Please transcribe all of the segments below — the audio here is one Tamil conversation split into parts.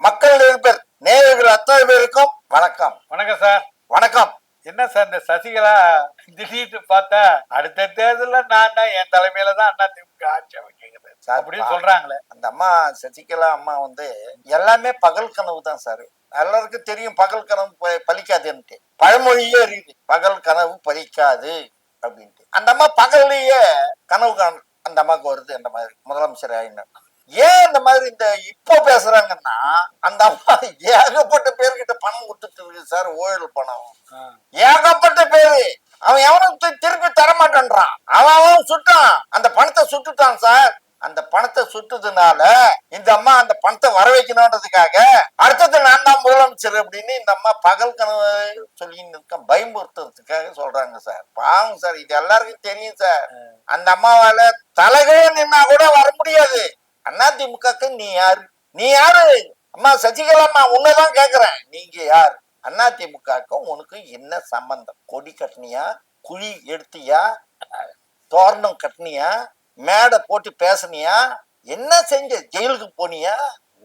மக்கள் இருப்பர் நேயர்கள் அத்தனை பேருக்கும் வணக்கம். வணக்கம் சார். வணக்கம். என்ன சார் இந்த சசிகலா திடீர்னு பார்த்தா அடுத்த தேர்தல்ல நான் தான் என் தலைமையில தான் அண்ணா திமுக ஆட்சி அமைக்கிறது சார், அப்படின்னு சொல்றாங்களே. அந்த அம்மா சசிகலா அம்மா வந்து எல்லாமே பகல் கனவு தான் சார். எல்லாருக்கும் தெரியும் பகல் கனவு பலிக்காதுன்ட்டு. பழமொழியே இருக்குது பகல் கனவு பலிக்காது அப்படின்ட்டு. அந்த அம்மா பகல்லையே கனவு காண அந்த அம்மாவுக்கு வருது அந்த மாதிரி முதலமைச்சர் ஆயினார். ஏன் இந்த மாதிரி இந்த இப்போ பேசுறாங்கன்னா அந்த அம்மா ஏகப்பட்ட பேர்கிட்ட பணம் கொடுத்துட்டு சார் ஊழல் பணம். ஏகப்பட்ட பேரு. அவன் எவனும் தி- திருப்பி தர மாட்டேன்றான் அவன் அவன் சுட்டான். அந்த பணத்தை சுட்டுட்டான் சார். அந்த பணத்தை சுட்டுதுனால இந்த அம்மா அந்த பணத்தை வர வைக்கணுன்றதுக்காக அடுத்தது நான் தான் முதலமைச்சர் அப்படின்னு இந்த அம்மா பகல் கனவு சொல்லின்னு இருக்க பயமுறுத்துறதுக்காக சொல்றாங்க சார். பாவம் சார். இது எல்லாருக்கும் தெரியும் சார். அந்த அம்மாவால தலைகே நின்னா கூட வர முடியாது. அதிமுகக்கு நீ யாரு? நீ யாரு? அம்மா சசிகலா அம்மா உன்னதான் கேக்குறேன். நீங்க யார்? அதிமுகக்கும் உனக்கு என்ன சம்பந்தம்? கொடி கட்டினியா? குழி எடுத்தியா? தோரணம் கட்டினியா? மேடை போட்டு பேசுனியா? என்ன செஞ்ச? ஜெயிலுக்கு போனியா?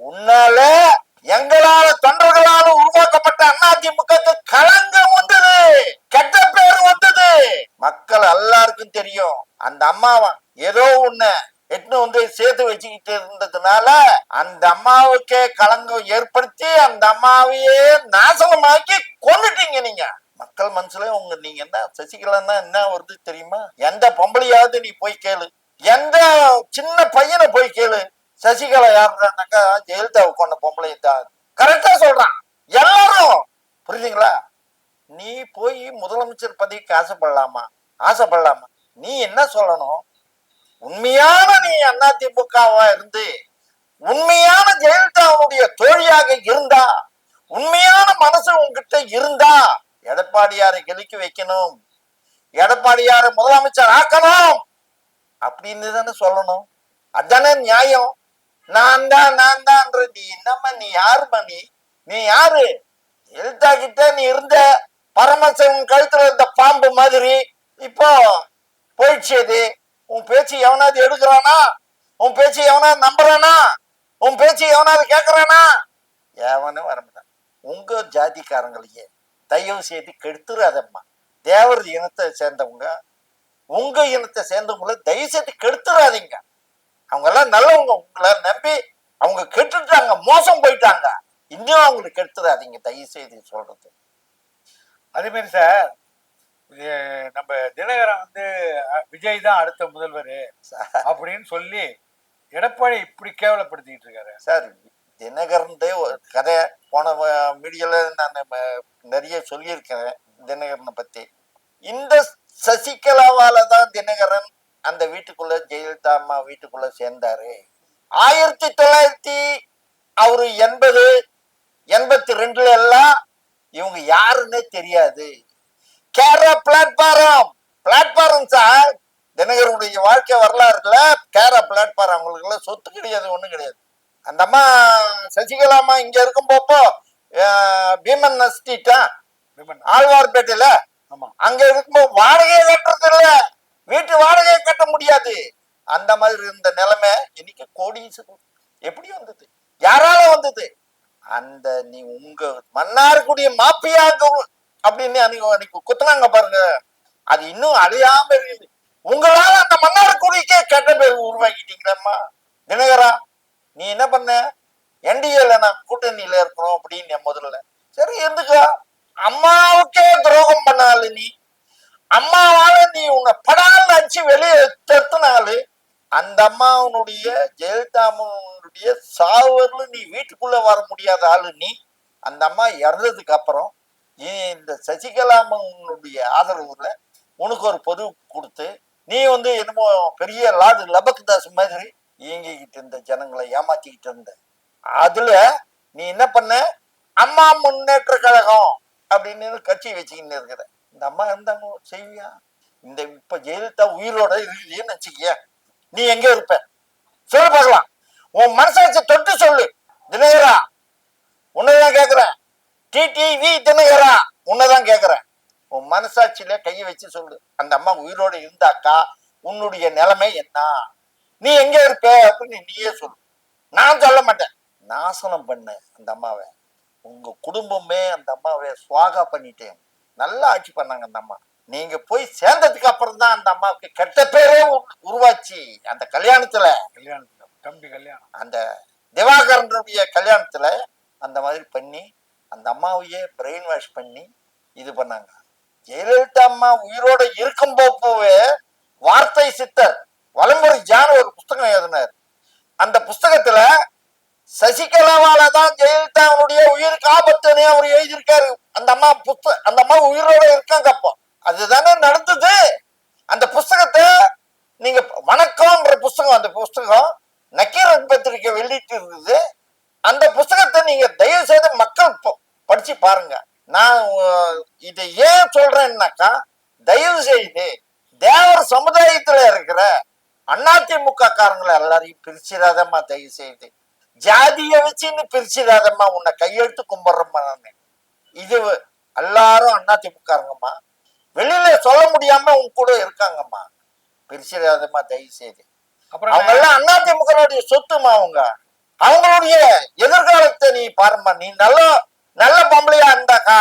உன்னால எங்களால தொண்டர்களால உருவாக்கப்பட்ட அதிமுக களங்கம் வந்தது. கெட்ட பேர் வந்தது. மக்கள் எல்லாருக்கும் தெரியும். அந்த அம்மாவன் ஏதோ ஒண்ணு எட்டு வந்து சேர்த்து வச்சுக்கிட்டு இருந்ததுனால அந்த அம்மாவுக்கே களங்கம் ஏற்படுத்தி அந்த அம்மாவையே நாசனமாக்கி கொண்டுட்டீங்க நீங்க. மக்கள் மனசுல உங்க நீங்க என்ன சசிகலான்னா என்ன வருது தெரியுமா? எந்த பொம்பளையாவது நீ போய் கேளு. எந்த சின்ன பையனை போய் கேளு. சசிகலா யாருன்னாக்கா ஜெயலலிதாவை கொண்ட பொம்பளை தான் கரெக்டா சொல்றான். எல்லாரும். புரியுதுங்களா? நீ போய் முதலமைச்சர் பதவிக்கு ஆசைப்படலாமா? ஆசைப்படலாமா? நீ என்ன சொல்லணும்? உண்மையான நீ அதிமுகவா இருந்து உண்மையான ஜெயலலிதாவுடைய தோழியாக இருந்தா உண்மையான மனசு உங்ககிட்ட இருந்தா எடப்பாடியாரை கெளிக்க வைக்கணும் எடப்பாடியாரை முதலமைச்சர் ஆக்கணும் அப்படின்னு தானே சொல்லணும். அதானே நியாயம்? நான் தான் நான் தான் நீ என்னம்மா நீ யாரும்மா நீ நீ யாரு? எழுத்தா கிட்ட நீ இருந்த பரமசிவன் கழுத்துல இருந்த பாம்பு மாதிரி இப்போ போயிடுச்சு அது. உன் பேச்சு எவனாவது எடுக்கிறானா? உன் பேச்சு எவனாவது நம்புறானா? உன் பேச்சு எவனாவது கேட்கறானா எவனும் வரமாட்டான் உங்க ஜாதிக்காரங்களையே தயவு செய்து கெடுத்துறாதம்மா. தேவர் இனத்தை சேர்ந்தவங்க உங்க இனத்தை சேர்ந்தவங்கள தயவு செய்து கெடுத்துறாதீங்க. அவங்க எல்லாம் நல்லவங்க. உங்களை நம்பி அவங்க கெட்டுட்டாங்க மோசம் போயிட்டாங்க. இன்னும் அவங்களுக்கு கெடுத்துறாதீங்க தயவு செய்து சொல்றது. அதே மாதிரி சார். நம்ம தினகரன் வந்து விஜய் தான் அடுத்த முதல்வர் அப்படின்னு சொல்லி எடப்பாடி இப்படி கேவலப்படுத்திட்டு இருக்காரு. சார் தினகரன்டே கதை போன மீடியால நான் நிறைய சொல்லியிருக்கேன் தினகரனை பத்தி. இந்த சசிகலாவால தான் தினகரன் அந்த வீட்டுக்குள்ள ஜெயலலிதா அம்மா வீட்டுக்குள்ள சேர்ந்தாரு. ஆயிரத்தி தொள்ளாயிரத்தி அவரு எண்பது எண்பத்தி ரெண்டுல எல்லாம் இவங்க யாருன்னே தெரியாது. கேரளா பிளாட்பாரம் பிளாட்பாரம் சார் தினகரனுடைய வாழ்க்கை வரலாறுல கேரா பிளாட்பாரம் அவங்களுக்கு எல்லாம் சொத்து கிடையாது ஒண்ணும் கிடையாது. அந்த அம்மா சசிகலா அம்மா இங்க இருக்கும் போப்போ பீமன் நஸ்டிட்டா விமன் ஆழ்வார்பேட்டையில? ஆமா. அங்க இருக்கும்போது வாடகையை கட்டுறது இல்ல வீட்டு வாடகையை கட்ட முடியாது. அந்த மாதிரி இருந்த நிலைமை இன்னைக்கு கோடீஸ்வரர் எப்படி வந்தது? யாரால வந்தது? அந்த நீ உங்க மன்னார்குடிய மாப்பியாங்க அப்படின்னு அன்னைக்கு அன்னைக்கு குத்துனாங்க பாருங்க. அது இன்னும் அழியாம இருக்குது. உங்களால அந்த மன்னார்குடிக்கே கெட்ட பேர் உருவாக்கிட்டீங்களேம்மா. தினகரா நீ என்ன பண்ண? என்டிஏல நான் கூட்டணியில இருக்கிறோம் அப்படின்னு முதல்ல. சரி எந்துக்கா அம்மாவுக்கே துரோகம் பண்ணாலு நீ. அம்மாவால நீ உன்னை படால் அடிச்சு வெளியே தத்துனாலு அந்த அம்மாவனுடைய ஜெயலலிதாமனுடைய சாவரில் நீ வீட்டுக்குள்ள வர முடியாத ஆளு நீ. அந்த அம்மா இறந்ததுக்கு அப்புறம் நீ இந்த சசிகலா ஆதரவுல உனக்கு ஒரு பொது கொடுத்து நீ வந்து என்னமோ பெரிய லாடு லபக் தாஸ் மாதிரி இயங்கிக்கிட்டு இருந்த ஜனங்களை ஏமாத்திக்கிட்டு இருந்த. அதுல நீ என்ன பண்ண? அம்மா முன்னேற்ற கழகம் அப்படின்னு கட்சி வச்சுக்கிட்டு இருக்கிற. இந்த அம்மா இருந்தாங்க செய்வியா? இந்த இப்ப ஜெயலலிதா உயிரோட இருக்கலையேன்னு வச்சுக்கிய நீ எங்க இருப்ப? சொல்லு பார்க்கலாம். உன் மனசாட்சி தொட்டு சொல்லு. தினகரா உன்னதான் கேக்குறேன் டிடிவி தினகரா உன்னதான் கேக்குறேன். உன் மனசாட்சியில கையை வச்சு சொல்லு. அந்த அம்மா உயிரோட இருந்தாக்கா உன்னுடைய நிலைமை என்ன? நீ எங்க இருப்ப அப்படின்னு நீயே சொல்லு. நான் சொல்ல மாட்டேன். நாசனம் பண்ண அந்த அம்மாவை. உங்க குடும்பமே அந்த அம்மாவை சுவாகா பண்ணிட்டேன். நல்லா ஆட்சி பண்ணாங்க அந்த அம்மா. நீங்க போய் சேர்ந்ததுக்கு அப்புறம் தான் அந்த அம்மாவுக்கு கெட்ட பேரே உரு- உருவாச்சு. அந்த கல்யாணத்துல. கல்யாணத்துல. தம்பி கல்யாணம். அந்த திவாகரனுடைய கல்யாணத்துல அந்த மாதிரி பண்ணி அந்த அம்மாவையே பிரெயின் வாஷ் பண்ணி இது பண்ணாங்க. ஜெயலலிதா அம்மா உயிரோட இருக்கும் போப்பவே வார்த்தை சித்தர் வலம்புரி ஜான் ஒரு புஸ்தகம் எழுதினார். அந்த புஸ்தகத்துல சசிகலாவால தான் ஜெயலலிதா அவனுடைய உயிருக்கு ஆபத்துன்னு அவர் எழுதியிருக்காரு. அந்த அம்மா புஸ்த அந்த அம்மா உயிரோட இருக்காங்க அப்போ. அதுதானே நடந்தது. அந்த புஸ்தகத்தை நீங்க வணக்கம்ன்ற புஸ்தகம் அந்த புஸ்தகம் நக்கீரன் பத்திரிக்கை வெளியிட்டு இருந்தது அந்த புஸ்தகத்தை நீங்க தயவு செய்து மக்கள் படிச்சு பாருங்க. நான் இதை ஏன் சொல்றேன்னாக்கா தயவு செய்து தேவர் சமுதாயத்துல இருக்கிற அதிமுக காரங்களை எல்லாரையும் பிரிச்சிடாதம்மா தயவு செய்து. ஜாதிய வச்சுன்னு பிரிச்சிடாதம்மா உன்னை கையெழுத்து கும்பிடுறம்மா நானு. இது எல்லாரும் அதிமுகங்கம்மா வெளியில சொல்ல முடியாம உன் கூட இருக்காங்கம்மா. பிரிச்சிடாதம்மா தயவு செய்து. அப்புறம் அவங்க எல்லாம் அதிமுகனுடைய சொத்துமா அவங்க. அவங்களுடைய எதிர்காலத்தை நீ பாரும்மா நீ நல்ல நல்ல பொம்பளையா இருந்தாக்கா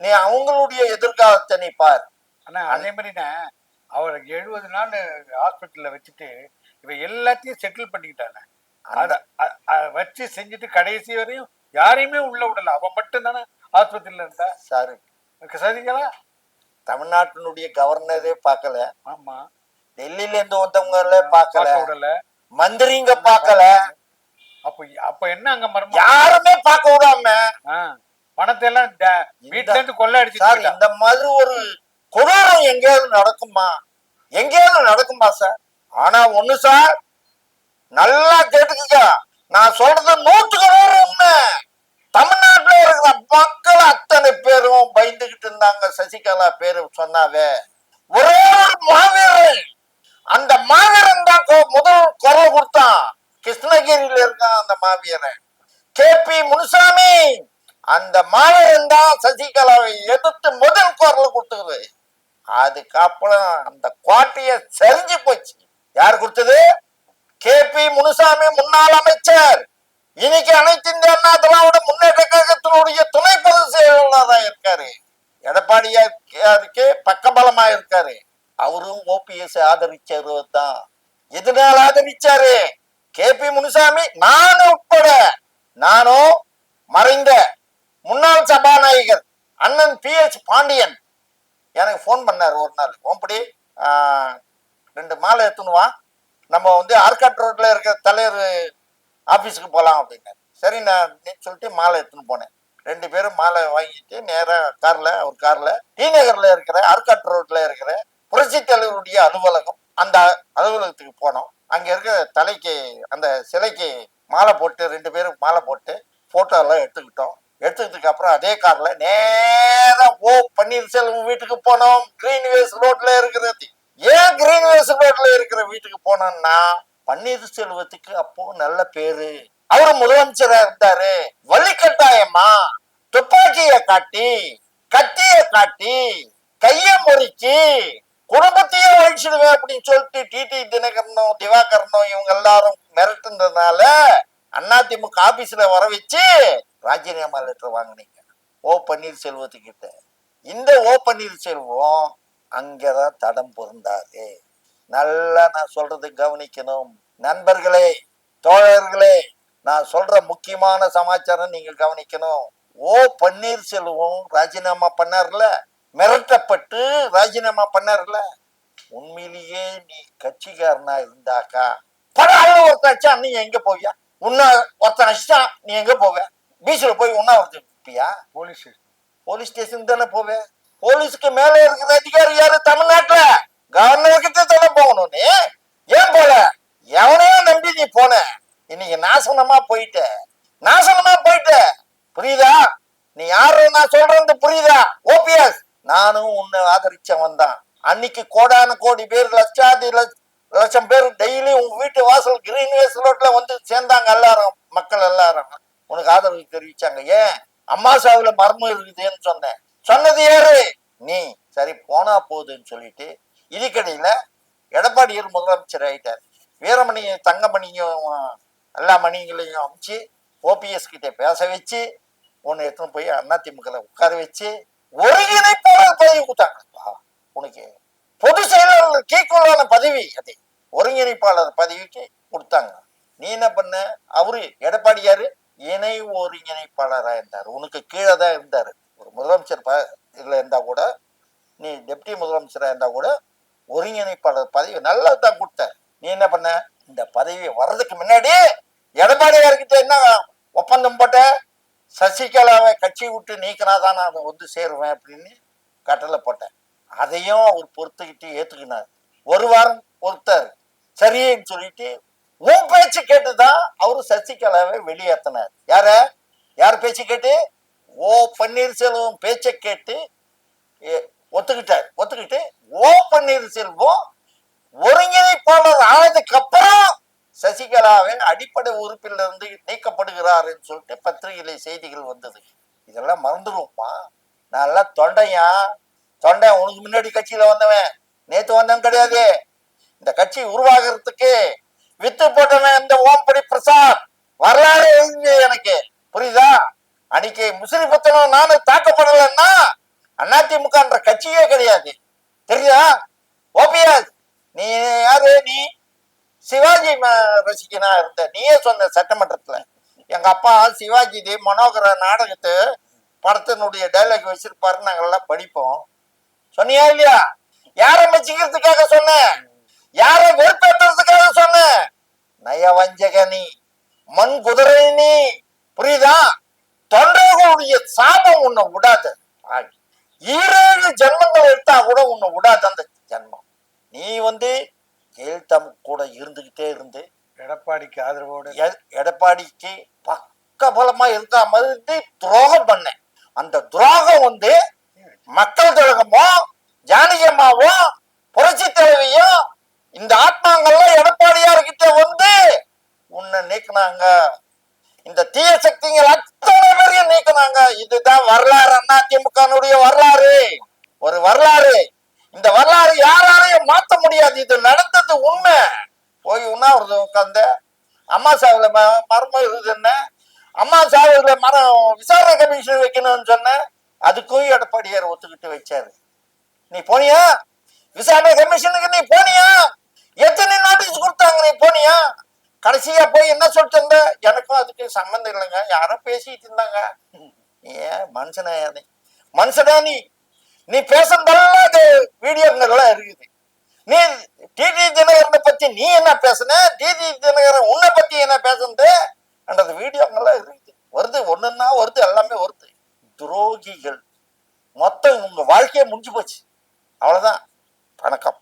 நீ அவங்களுடைய எதிர்காலத்தை நீ பாரு. ஆனா அதே மாதிரிண்ணே அவர் எழுபது நாள் ஹாஸ்பிட்டல்ல வச்சுட்டு இவ எல்லாத்தையும் செட்டில் பண்ணிக்கிட்டானே. வச்சு செஞ்சுட்டு கடைசி வரையும் யாரையுமே உள்ள விடல. அவன் மட்டும் தானே ஆஸ்பத்திரியில இருந்தா? சாரு சரிங்களா தமிழ்நாட்டினுடைய கவர்னரே பார்க்கல. ஆமா. டெல்லியில இருந்து வந்தவங்களே பார்க்கல. மந்திரிங்க பார்க்கல. அப்ப அப்ப என்ன அங்க மர்மம்? யாருமே பார்க்க விடாம பணத்தை எல்லாம் வீட்டுல இருந்து கொள்ள அடிச்சு இந்த மாதிரி ஒரு கொடூரம் எங்கேயாவது நடக்குமா? எங்கேயாவது நடக்குமா சார்? ஆனா ஒண்ணு சார் நல்லா கேட்டுக்கங்க. நான் சொல்றது நூற்றுக்கு நூறு உண்மை. தமிழ்நாட்டுல இருக்கிற மக்கள் அத்தனை பேரும் பயந்துகிட்டு இருந்தாங்க. சசிகலா பேரு சொன்னாவே. ஒரே ஒரு மாவீரன். அந்த மாவீரன் தான் முதல் குரல் கொடுத்தான். கிருஷ்ணகிரியில இருக்கான் அந்த மாவீரன் கே பி முனுசாமி! அந்த மாவீரன் தான் சசிகலாவை எதிர்த்து முதல் குரல் கொடுத்தது. அதுக்கப்புறம் அந்த கோட்டையை சரிஞ்சு போச்சு. யார் கொடுத்தது? கே பி முனுசாமி முன்னாள் அமைச்சர். இன்னைக்கு அனைத்து இந்திய அண்ணா திராவிட முன்னேற்ற கழகத்தினுடைய துணை பொதுச் செயலாளராக இருக்காரு. எடப்பாடியாருக்கு பக்கபலமா இருக்காரு. அவரும் ஓபிஎஸ் ஆதரிச்சவர் தான். எதனால ஆதரிச்சாரு? கே பி முனுசாமி நானும் உட்பட. நானும் மறைந்த முன்னாள் சபாநாயகர் அண்ணன் பி எச் பாண்டியன். எனக்கு ஃபோன் பண்ணார் ஒரு நாள். ஓம்படி ரெண்டு மாலை எடுத்துன்னு நம்ம வந்து ஆர்காட் ரோட்ல இருக்கிற தலைவர் ஆஃபீஸுக்கு போகலாம் அப்படின்னாரு. சரி நான் சொல்லிட்டு மாலை எடுத்துன்னு போனேன். ரெண்டு பேரும் மாலை வாங்கிட்டு நேராக கார்ல அவர் கார்ல டி நகர்ல இருக்கிற ஆர்காட் ரோட்ல இருக்கிற புரட்சி தலைவருடைய அலுவலகம் அந்த அலுவலகத்துக்கு போனோம். அங்க இருக்கிற தலைக்கு அந்த சிலைக்கு மாலை போட்டு ரெண்டு பேரும் மாலை போட்டு ஃபோட்டோ எல்லாம் எடுத்துக்கிட்டோம். எடுத்துக்கிட்டதுக்கு அப்புறம் அதே கார்ல நேரம் ஓ பன்னீர்செல்வம் வீட்டுக்கு போனோம். கிரீன்வேஸ் ரோட்ல இருக்கிறது ஏன் கிரீன்வேஸ் ரோட்ல இருக்கிற வீட்டுக்கு போனோம்னா பன்னீர்செல்வத்துக்கு அப்போ நல்ல பேரு. அவரு முதலமைச்சரா இருந்தாரு. வலிக்கட்டாயமா துப்பாக்கிய காட்டி கத்திய காட்டி கைய முறிச்சு குடும்பத்தையே ஒழிச்சிடுவேன் அப்படின்னு சொல்லிட்டு டிடி தினகரனும் திவாகரனும் இவங்க எல்லாரும் மிரட்டுனதுனால அதிமுக ஆபீஸ்ல வர வச்சு ராஜினாமா லெட்டர் வாங்குனீங்க. ஓ பன்னீர்செல்வத்துக்கிட்ட இந்த ஓ பன்னீர்செல்வம் அங்கதான் தடம் பொருந்தாரு நல்லா நான் சொல்றது கவனிக்கணும். நண்பர்களே தோழர்களே நான் சொல்ற முக்கியமான சமாச்சாரம் நீங்க கவனிக்கணும். ஓ பன்னீர்செல்வம் ராஜினாமா பண்ணார்ல? மிரட்டப்பட்டு ராஜினாமா பண்ணார்ல உண்மையிலேயே நீ கட்சிக்காரனா இருந்தாக்கா? பரவாயில்ல ஒருத்தன் அடிச்சா நீ எங்க போவியா? உன்ன ஒருத்தன் அடிச்சா நீ எங்க போவ? பீச்ல போய் உண்ணா ஒருத்தியா போலீஸ் போலீஸ் ஸ்டேஷன் தானே போவேன் போலீஸ்க்கு மேல இருக்கிற அதிகாரி யாரு தமிழ்நாட்டுல? கவர்னர் கிட்ட தானே போகணும் நீ. ஏன் போல? எவனையும் நம்பி நீ போன. இன்னைக்கு நாசனமா போயிட்ட. நாசனமா போயிட்ட. புரியுதா? நீ யாரு? நான் சொல்றது புரியுதா? ஓபிஎஸ் நானும் உன்னை ஆதரிச்சவன் தான். அன்னைக்கு கோடான கோடி பேர் லட்சாதி லட்ச- லட்சம் பேர் டெய்லி உன் வீட்டு வாசல் கிரீன்வேஸ் ரோட்ல வந்து சேர்ந்தாங்க எல்லாரும் மக்கள் எல்லாரும். உனக்கு ஆதரவு தெரிவிச்சாங்க. ஏன்? அம்மா சாவுல மர்மம் இருக்குதுன்னு சொன்னேன். சொன்னது யாரு? நீ. சரி போனா போகுதுன்னு சொல்லிட்டு இதுக்கடையில எடப்பாடியார் முதலமைச்சர் ஆயிட்டார். வீரமணி தங்கமணியும் எல்லா மணிகளையும் அமைச்சு ஓபிஎஸ் கிட்ட பேச வச்சு உன்னை எடுத்துன்னு போய் அதிமுக உட்கார வச்சு ஒருங்கிணைப்பாளர் பதவி கொடுத்தாங்கப்பா. உனக்கு பொது செயலாளர் கீக்குள்ளான பதவி அது. ஒருங்கிணைப்பாளர் பதவிக்கு கொடுத்தாங்க. நீ என்ன பண்ண? அவரு எடப்பாடியாரு இணை ஒருங்கிணைப்பாளரா இருந்தார். உனக்கு கீழே தான் இருந்தாரு. ஒரு முதலமைச்சர் ப இதுல இருந்தா கூட நீ டெப்டி முதலமைச்சரா இருந்தா கூட ஒருங்கிணைப்பாளர் பதவி நல்லா தான் கொடுத்த நீ என்ன பண்ண? இந்த பதவி வர்றதுக்கு முன்னாடி எடப்பாடியார்கிட்ட என்ன ஒப்பந்தம் போட்ட? சசிகலாவை கட்சி விட்டு நீக்கினாதான் நான் வந்து சேருவேன் அப்படின்னு கட்டளை போட்டேன். அதையும் அவர் பொறுத்துக்கிட்டு ஏத்துக்கினார். ஒரு வாரம் பொறுத்தார். சரின்னு சொல்லிட்டு உன் பேச்சு கேட்டுதான் அவரு சசிகலாவை வெளியேற்றினார் யார? யார் பேச்சு கேட்டு? ஓ பன்னீர்செல்வம் பேச்சை கேட்டு ஒத்துக்கிட்டார். ஒத்துக்கிட்டு ஓ பன்னீர்செல்வம் ஒருங்கிணைப்பாளர் ஆனதுக்கு அப்புறம் சசிகலாவை அடிப்படை உறுப்பிலிருந்து நீக்கப்படுகிறார் நீக்கப்படுகிறாருன்னு சொல்லிட்டு பத்திரிகையில செய்திகள் வந்தது. இதெல்லாம் மறந்துடுவோம்மா நல்லா தொண்டையா? தொண்டை உனக்கு முன்னாடி கட்சியில வந்தவன். நேத்து வந்தவன் கிடையாது. இந்த கட்சி உருவாகிறதுக்கு வித்து போட்டவன் இந்த ஓம்படி பிரசாத். வரலாறு எழுதி எனக்கு. புரியுதா? அன்னைக்கு முஸ்லிம் நானும் தாக்கப்படலைன்னா அதிமுகன்ற கட்சியே கிடையாது. தெரியுதா? ஓபிஎஸ் நீ யாரு? நீ சிவாஜி ம- ரசிகனா இருந்த நீயே சொன்ன சட்டமன்றத்துல எங்க அப்பா சிவாஜி தி மனோகர நாடகத்து படத்தினுடைய டைலாக் வச்சிருப்பாரு நாங்கெல்லாம் படிப்போம். சொன்னியா இல்லையா? யார மெச்சிக்கிறதுக்காக சொன்ன? யார வெறுப்பேற்றுறதுக்காக சொன்ன? நயவஞ்சக நீ மண் குதிரை நீ புரியுதா? தொண்டர்களுடைய சாபம் உன்னை விடாது. ஆ- ஈரேழு ஜென்மங்கள் எடுத்தா கூட உன்னை விடாது அந்த ஜென்மம். நீ வந்து ஜெயலலிதா கூட இருந்துகிட்டே இருந்து எடப்பாடிக்கு ஆதரவோடு எடப்பாடிக்கு பக்கபலமா இருக்க மாதிரி துரோகம் பண்ண அந்த துரோகம் வந்து மக்கள் திலகமோ ஜானகி அம்மாவோ புரட்சி தலைவியும் இந்த ஆத்மாங்கள்லாம் எடப்பாடியார்கிட்ட வந்து உன்னை நீக்குனாங்க. இந்த தீய சக்திகள் அத்தனை பேரையும் நீக்குனாங்க. இதுதான் வரலாறு. அதிமுகனுடைய வரலாறு. ஒரு வரலாறு. இந்த வரலாறு யாராலையும் மாத்த முடியாது. இது நடந்தது உண்மை. போய் உண்ணாவிரத உட்காந்து அம்மா சாவுல ம- மர்மம் இருக்குதுன்னு அம்மா சாவுல மரம் விசாரணை கமிஷன் வைக்கணும்னு சொன்னேன் அதுக்கும் எடப்பாடியார் ஒத்துக்கிட்டு வச்சாரு. நீ போனியா? விசாரணை கமிஷனுக்கு நீ போனியா? எத்தனை நோட்டீஸ் கொடுத்தாங்க நீ போனியா? கடைசியா போய் என்ன சொல்லிட்டு இருந்த? எனக்கும் அதுக்கு சம்மந்தம் இல்லைங்க. யாரும் பேசிட்டு இருந்தாங்க. ஏன் மனுஷனா நீ? மனுஷனா நீ? நீ பேசுறதெல்லாம் அது வீடியோங்கள்லாம் இருக்குது. நீ டிடி தினகரனை பத்தி நீ என்ன பேசுன? டிடி தினகரன் உன்னை பத்தி என்ன பேசுனது? அந்த வீடியோங்கெல்லாம் இருக்குது. வருது ஒண்ணுன்னா வருது எல்லாமே வருது. துரோகிகள். மொத்தம் உங்க வாழ்க்கையே முடிஞ்சு போச்சு. அவ்வளவுதான். வணக்கம்.